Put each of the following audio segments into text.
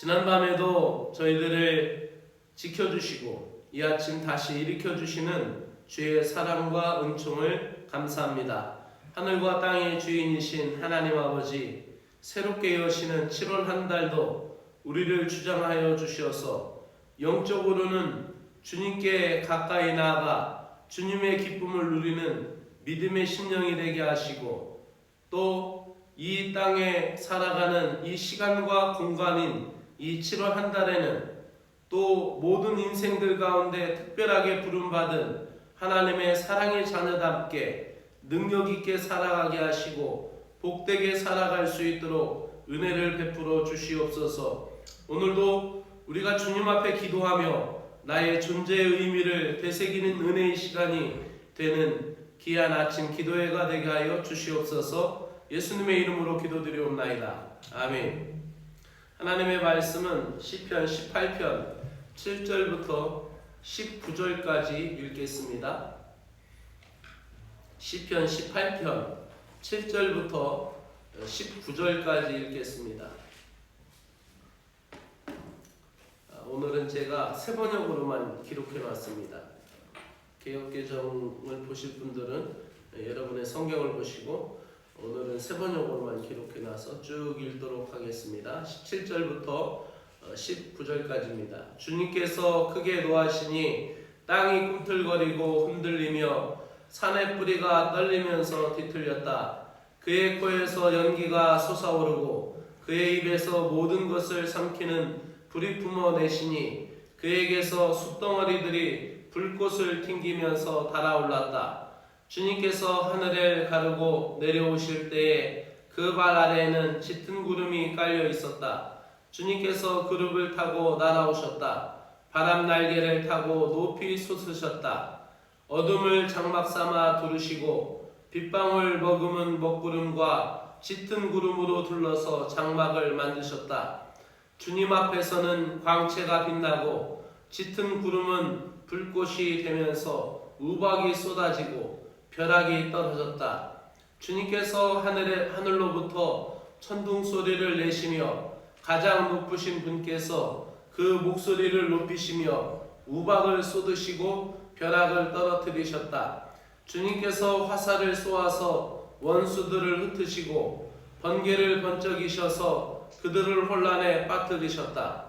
지난밤에도 저희들을 지켜주시고 이 아침 다시 일으켜주시는 주의 사랑과 은총을 감사합니다. 하늘과 땅의 주인이신 하나님 아버지, 새롭게 여시는 7월 한 달도 우리를 주장하여 주시어서 영적으로는 주님께 가까이 나아가 주님의 기쁨을 누리는 믿음의 심령이 되게 하시고 또 이 땅에 살아가는 이 시간과 공간인 이 7월 한 달에는 또 모든 인생들 가운데 특별하게 부름받은 하나님의 사랑의 자녀답게 능력 있게 살아가게 하시고 복되게 살아갈 수 있도록 은혜를 베풀어 주시옵소서. 오늘도 우리가 주님 앞에 기도하며 나의 존재의 의미를 되새기는 은혜의 시간이 되는 귀한 아침 기도회가 되게 하여 주시옵소서. 예수님의 이름으로 기도드리옵나이다. 아멘. 하나님의 말씀은 시편 18편 7절부터 19절까지 읽겠습니다. 시편 18편 7절부터 19절까지 읽겠습니다. 아, 오늘은 제가 세 번역으로만 기록해 놨습니다. 개혁개정을 보실 분들은 여러분의 성경을 보시고 오늘은 세 번역으로만 기록해 놔서 쭉 읽도록 하겠습니다. 17절부터 19절까지입니다. 주님께서 크게 노하시니 땅이 꿈틀거리고 흔들리며 산의 뿌리가 떨리면서 뒤틀렸다. 그의 코에서 연기가 솟아오르고 그의 입에서 모든 것을 삼키는 불이 품어내시니 그에게서 숯덩어리들이 불꽃을 튕기면서 달아올랐다. 주님께서 하늘을 가르고 내려오실 때에 그 발 아래에는 짙은 구름이 깔려 있었다. 주님께서 그룹을 타고 날아오셨다. 바람 날개를 타고 높이 솟으셨다. 어둠을 장막 삼아 두르시고 빗방울 머금은 먹구름과 짙은 구름으로 둘러서 장막을 만드셨다. 주님 앞에서는 광채가 빛나고 짙은 구름은 불꽃이 되면서 우박이 쏟아지고 벼락이 떨어졌다. 주님께서 하늘에 하늘로부터 천둥 소리를 내시며 가장 높으신 분께서 그 목소리를 높이시며 우박을 쏟으시고 벼락을 떨어뜨리셨다. 주님께서 화살을 쏘아서 원수들을 흩으시고 번개를 번쩍이셔서 그들을 혼란에 빠뜨리셨다.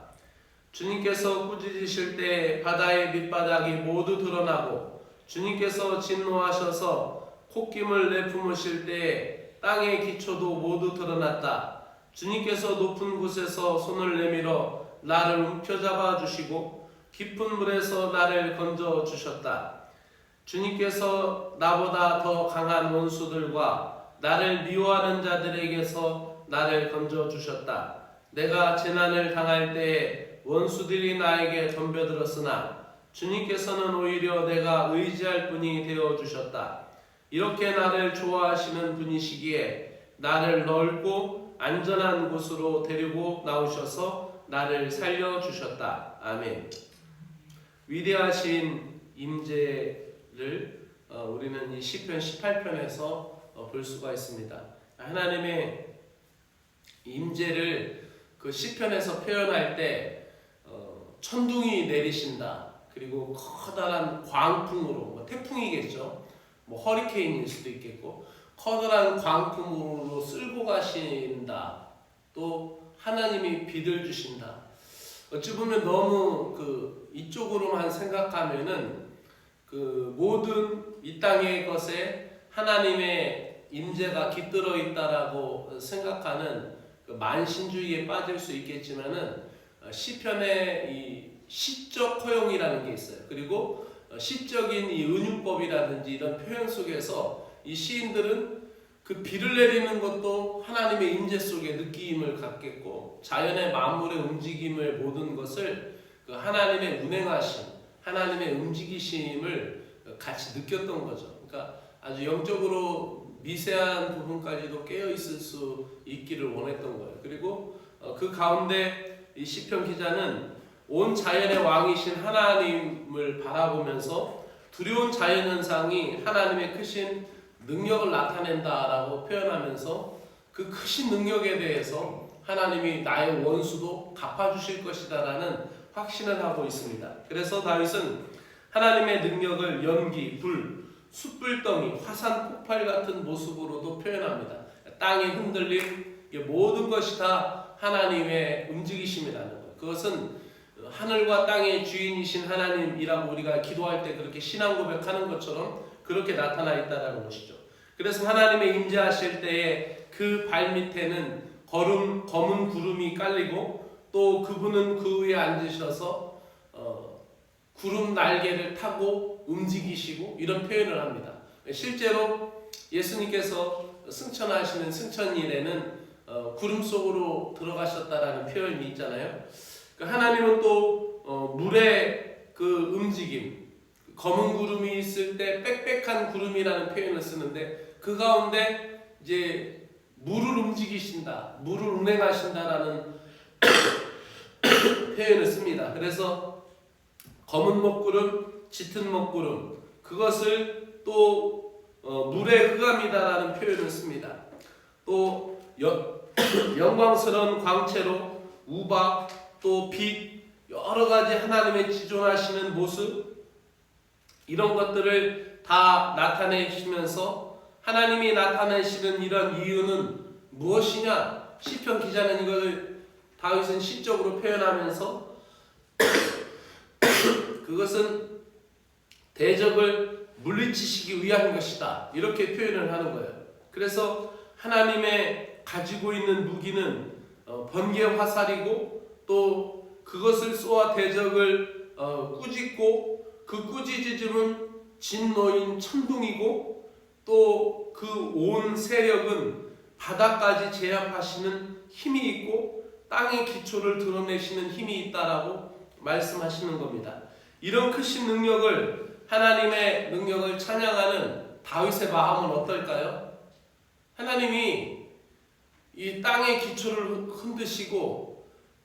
주님께서 꾸짖으실 때 바다의 밑바닥이 모두 드러나고 주님께서 진노하셔서 콧김을 내뿜으실 때 땅의 기초도 모두 드러났다. 주님께서 높은 곳에서 손을 내밀어 나를 움켜잡아 주시고 깊은 물에서 나를 건져 주셨다. 주님께서 나보다 더 강한 원수들과 나를 미워하는 자들에게서 나를 건져 주셨다. 내가 재난을 당할 때에 원수들이 나에게 덤벼들었으나 주님께서는 오히려 내가 의지할 분이 되어 주셨다. 이렇게 나를 좋아하시는 분이시기에 나를 넓고 안전한 곳으로 데리고 나오셔서 나를 살려 주셨다. 아멘. 위대하신 임재를 어, 우리는 이 시편 18편에서 어, 볼 수가 있습니다. 하나님의 임재를 그 시편에서 표현할 때 어, 천둥이 내리신다. 그리고 커다란 광풍으로 뭐 태풍이겠죠. 뭐 허리케인일 수도 있겠고 커다란 광풍으로 쓸고 가신다. 또 하나님이 비를 주신다. 어찌 보면 너무 그 이쪽으로만 생각하면은 그 모든 이 땅의 것에 하나님의 임재가 깃들어 있다라고 생각하는 그 만신주의에 빠질 수 있겠지만은 어, 시편의 이 시적 허용이라는 게 있어요. 그리고 어, 시적인 이 은유법이라든지 이런 표현 속에서 이 시인들은 그 비를 내리는 것도 하나님의 임재 속에 느낌을 갖겠고 자연의 만물의 움직임을 모든 것을 그 하나님의 운행하심, 하나님의 움직이심을 같이 느꼈던 거죠. 그러니까 아주 영적으로 미세한 부분까지도 깨어 있을 수 있기를 원했던 거예요. 그리고 어, 그 가운데 이 시편 기자는 온 자연의 왕이신 하나님을 바라보면서 두려운 자연 현상이 하나님의 크신 능력을 나타낸다라고 표현하면서 그 크신 능력에 대해서 하나님이 나의 원수도 갚아주실 것이다라는 확신을 하고 있습니다. 그래서 다윗은 하나님의 능력을 연기, 불, 숯불덩이, 화산 폭발 같은 모습으로도 표현합니다. 땅의 흔들림, 이 모든 것이 다 하나님의 움직이심이라는 것. 그것은 하늘과 땅의 주인이신 하나님이라고 우리가 기도할 때 그렇게 신앙 고백하는 것처럼 그렇게 나타나 있다라는 것이죠. 그래서 하나님의 임재하실 때에 그 발 밑에는 거름 검은 구름이 깔리고 또 그분은 그 위에 앉으셔서 어, 구름 날개를 타고 움직이시고 이런 표현을 합니다. 실제로 예수님께서 승천하시는 승천일에는 어, 구름 속으로 들어가셨다라는 표현이 있잖아요. 그 하나님은 또 어, 물의 그 움직임, 검은 구름이 있을 때 빽빽한 구름이라는 표현을 쓰는데 그 가운데 이제 물을 움직이신다, 물을 운행하신다라는 표현을 씁니다. 그래서 검은 먹구름, 짙은 먹구름 그것을 또 어, 물의 흑암이다라는 표현을 씁니다. 또 여, 영광스러운 광채로 우박 또 빛 여러 가지 하나님의 지존하시는 모습 이런 것들을 다 나타내시면서 하나님이 나타내시는 이런 이유는 무엇이냐? 시편 기자는 이걸 다윗은 시적으로 표현하면서 그것은 대적을 물리치시기 위한 것이다. 이렇게 표현을 하는 거예요. 그래서 하나님의 가지고 있는 무기는 어, 번개 화살이고 또 그것을 쏘아 대적을 어, 꾸짖고 그 꾸짖음은 진노인 천둥이고 또 그 온 세력은 바다까지 제압하시는 힘이 있고 땅의 기초를 드러내시는 힘이 있다라고 말씀하시는 겁니다. 이런 크신 능력을 하나님의 능력을 찬양하는 다윗의 마음은 어떨까요? 하나님이 이 땅의 기초를 흔드시고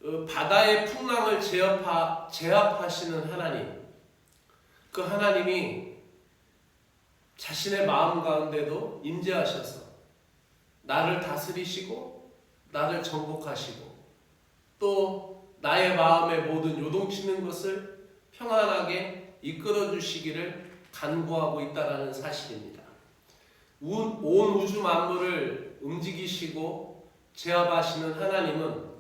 어, 바다의 풍랑을 제압하, 제압하시는 하나님 그 하나님이 자신의 마음 가운데도 임재하셔서 나를 다스리시고 나를 정복하시고 또 나의 마음의 모든 요동치는 것을 평안하게 이끌어 주시기를 간구하고 있다라는 사실입니다. 온, 온 우주 만물을 움직이시고 제압하시는 하나님은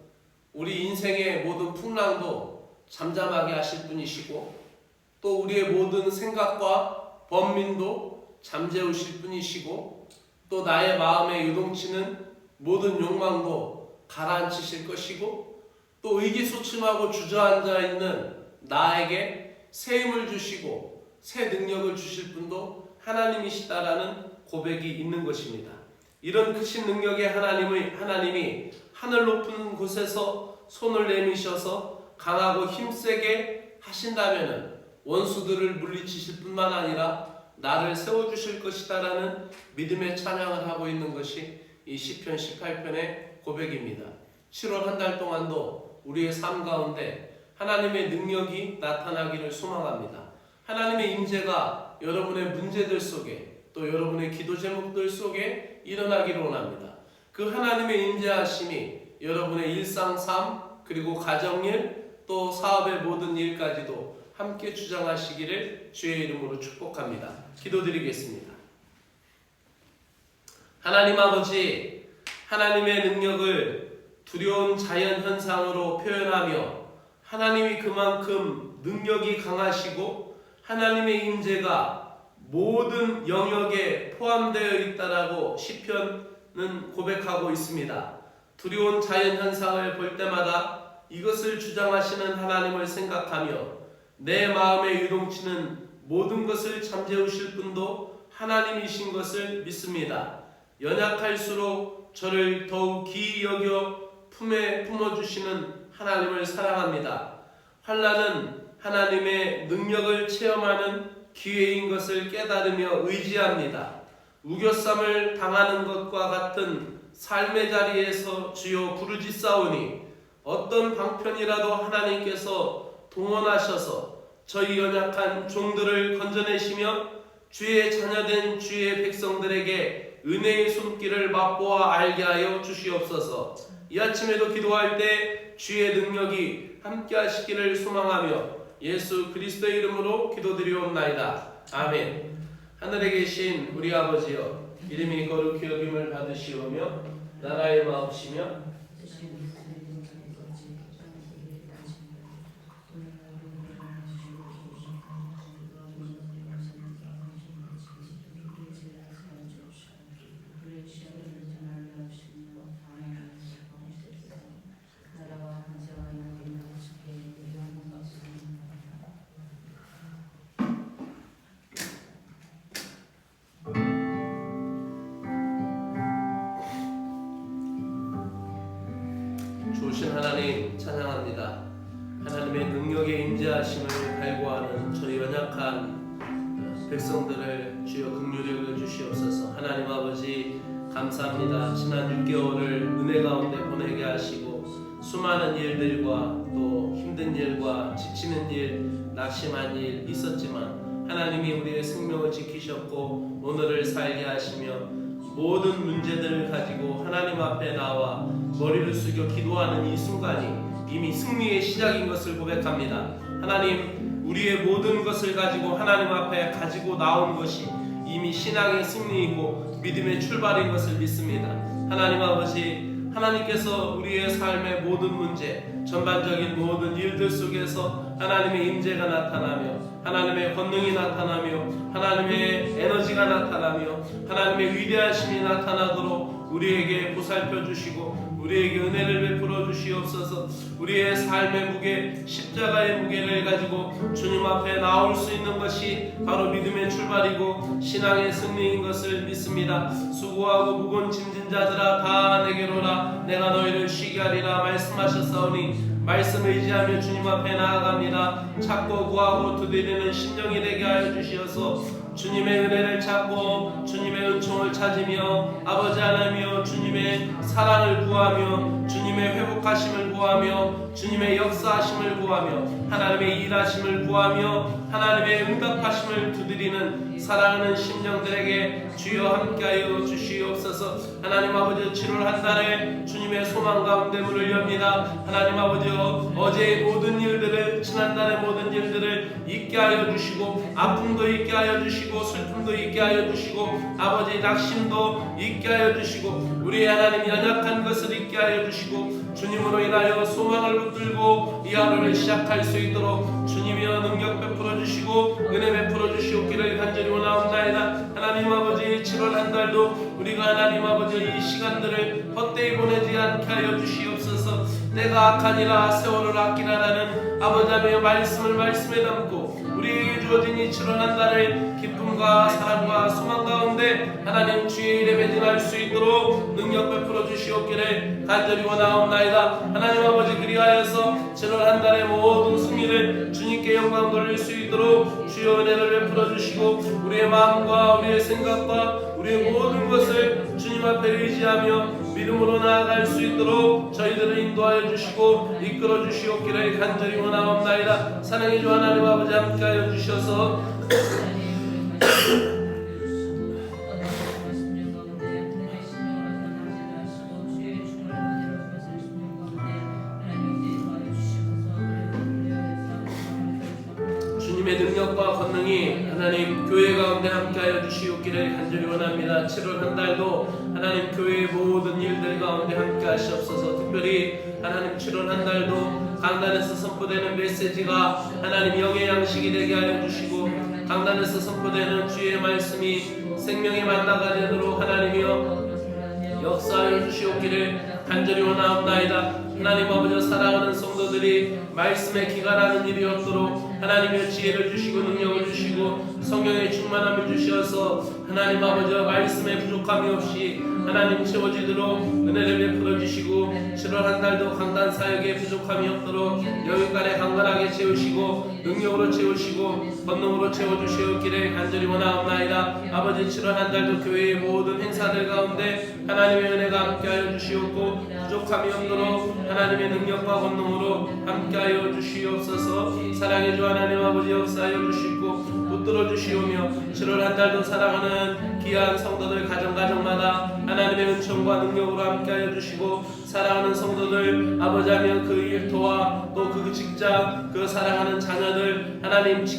우리 인생의 모든 풍랑도 잠잠하게 하실 분이시고 또 우리의 모든 생각과 번민도 잠재우실 분이시고 또 나의 마음에 유동치는 모든 욕망도 가라앉히실 것이고 또 의기소침하고 주저앉아 있는 나에게 새 힘을 주시고 새 능력을 주실 분도 하나님이시다라는 고백이 있는 것입니다. 이런 크신 능력의 하나님의 하나님이 하늘 높은 곳에서 손을 내미셔서 강하고 힘세게 하신다면은 원수들을 물리치실 뿐만 아니라 나를 세워 주실 것이다라는 믿음의 찬양을 하고 있는 것이 이 시편 18편의 고백입니다. 7월 한 달 동안도 우리의 삶 가운데 하나님의 능력이 나타나기를 소망합니다. 하나님의 임재가 여러분의 문제들 속에 또 여러분의 기도 제목들 속에 일어나기를 원합니다. 그 하나님의 임재하심이 여러분의 일상 삶 그리고 가정일 또 사업의 모든 일까지도 함께 주장하시기를 주의 이름으로 축복합니다. 기도드리겠습니다. 하나님 아버지, 하나님의 능력을 두려운 자연 현상으로 표현하며 하나님이 그만큼 능력이 강하시고 하나님의 임재가 모든 영역에 포함되어 있다라고 시편은 고백하고 있습니다. 두려운 자연 현상을 볼 때마다 이것을 주장하시는 하나님을 생각하며 내 마음에 유동치는 모든 것을 잠재우실 분도 하나님이신 것을 믿습니다. 연약할수록 저를 더욱 기이 여겨 품에 품어주시는 하나님을 사랑합니다. 환란은 하나님의 능력을 체험하는 기회인 것을 깨달으며 의지합니다. 우겨쌈을 당하는 것과 같은 삶의 자리에서 주여 부르짖사오니 어떤 방편이라도 하나님께서 동원하셔서 저희 연약한 종들을 건져내시며 주의 자녀된 주의 백성들에게 은혜의 손길을 맛보아 알게 하여 주시옵소서. 이 아침에도 기도할 때 주의 능력이 함께 하시기를 소망하며 예수 그리스도의 이름으로 기도드리옵나이다. 아멘. 하늘에 계신 우리 아버지여 이름이 거룩히 여김을 받으시오며 나라의 마옵시며 백성들을 주여 긍휼히 여겨 주시옵소서. 하나님 아버지 감사합니다. 지난 6개월을 은혜 가운데 보내게 하시고 수많은 일들과 또 힘든 일과 지치는 일, 낙심한 일 있었지만 하나님이 우리의 생명을 지키셨고 오늘을 살게 하시며 모든 문제들을 가지고 하나님 앞에 나와 머리를 숙여 기도하는 이 순간이 이미 승리의 시작인 것을 고백합니다. 하나님, 우리의 모든 것을 가지고 하나님 앞에 가지고 나온 것이 이미 신앙의 승리이고 믿음의 출발인 것을 믿습니다. 하나님 아버지, 하나님께서 우리의 삶의 모든 문제, 전반적인 모든 일들 속에서 하나님의 임재가 나타나며 하나님의 권능이 나타나며 하나님의 에너지가 나타나며 하나님의 위대하심이 나타나도록 우리에게 보살펴 주시고 우리에게 은혜를 베풀어 주시옵소서. 우리의 삶의 무게, 십자가의 무게를 가지고 주님 앞에 나올 수 있는 것이 바로 믿음의 출발이고 신앙의 승리인 것을 믿습니다. 수고하고 무거운 짐진 자들아 다 내게로라 내가 너희를 쉬게 하리라 말씀하셨사오니 말씀 의지하며 주님 앞에 나아갑니다. 찾고 구하고 두드리는 심령이 되게 하여 주시어서 주님의 은혜를 찾고 주님의 은총을 찾으며 아버지 하나님이여 주님의 사랑을 구하며 주님의 회복하심을 구하며 주님의 역사하심을 구하며 하나님의 일하심을 구하며 하나님의 응답하심을 두드리는 사랑하는 심령들에게 주여 함께하여 주시옵소서. 하나님 아버지 7월 한 달에 주님의 소망 가운데 문을 엽니다. 하나님 아버지여 어제의 모든 일들을 지난달의 모든 일들을 잊게 하여 주시고 아픔도 잊게 하여 주시고 슬픔도 잊게 하여 주시고 아버지 낙심도 잊게 하여 주시고 우리 하나님 연약한 것을 잊게 하여 주시고 주님으로 인하여 소망을 붙들고 이 하루를 시작할 수 있도록 주님이여 능력 베풀어 주시고 은혜 베풀어 주시옵기를 간절히 원하옵나이다. 하나님 아버지 7월 한 달도 우리가 하나님 아버지 이 시간들을 헛되이 보내지 않게 하여 주시옵소서. 내가 악하니라 세월을 아끼라라는 아버지 하나님의 말씀을 말씀에 담고 우리에게 주어진 이 7월 한 달을 기쁨과 사랑과 소망 가운데 하나님 주의 일에 매진할 수 있도록 능력 베풀어 주시옵기를 간절히 원하옵나이다. 하나님 아버지 그리하여서 7월 한 달의 모든 승리를 주님께 영광 돌릴 수 있도록 주여 은혜를 베풀어 주시고 우리의 마음과 우리의 생각과 우리의 모든 것을 주님 앞에 의지하며 믿음으로 나아갈 수 있도록 저희들을 인도하여 주시고 이끌어 주시옵기를 간절히 원하옵나이다. 사랑의 주 하나님 아버지 함께하여 주셔서 주님의 능력과 권능이 하나님 교회 가운데 함께하여 주시옵기를 간절히 원합니다. 7월 한 달도 하나님 교회의 모든 일들 가운데 함께하시옵소서. 특별히 하나님 7월 한 달도 강단에서 선포되는 메시지가 하나님 영의 양식이 되게 하여 주시고 강단에서 선포되는 주의 말씀이 생명의 만나가 되도록 하나님이여 역사하여 주시옵기를 간절히 원하옵나이다. 하나님 아버지 사랑하는 성도들이 말씀에 기간하는 일이 없도록 하나님의 지혜를 주시고 능력을 주시고 성령의 충만함을 주셔서 하나님 아버지 말씀에 부족함이 없이 하나님 채워지도록 은혜를 베풀어 주시고 7월 한 달도 강단 사역에 부족함이 없도록 여기까지 강건하게 채우시고 능력으로 채우시고 권능으로 채워주시옵기를 간절히 원하옵나이다. 아버지 7월 한 달도 교회의 모든 행사들 가운데 하나님의 은혜가 함께하여 주시옵고 부족함이 없도록 하나님의 능력과 권능으로 함께하여 주시옵소서. 사랑의 주 하나님 아버지 역사하여 주시고 붙들어 주시오며 7월 한 달도 사랑하는 귀한 성도들 가정 가정마다 하나님의 은총과 능력으로 함께하여 주시고 사랑하는 성도들 아버지 하며 그 일터와 또 그 직장 그 사랑하는 자녀들 하나님 지켜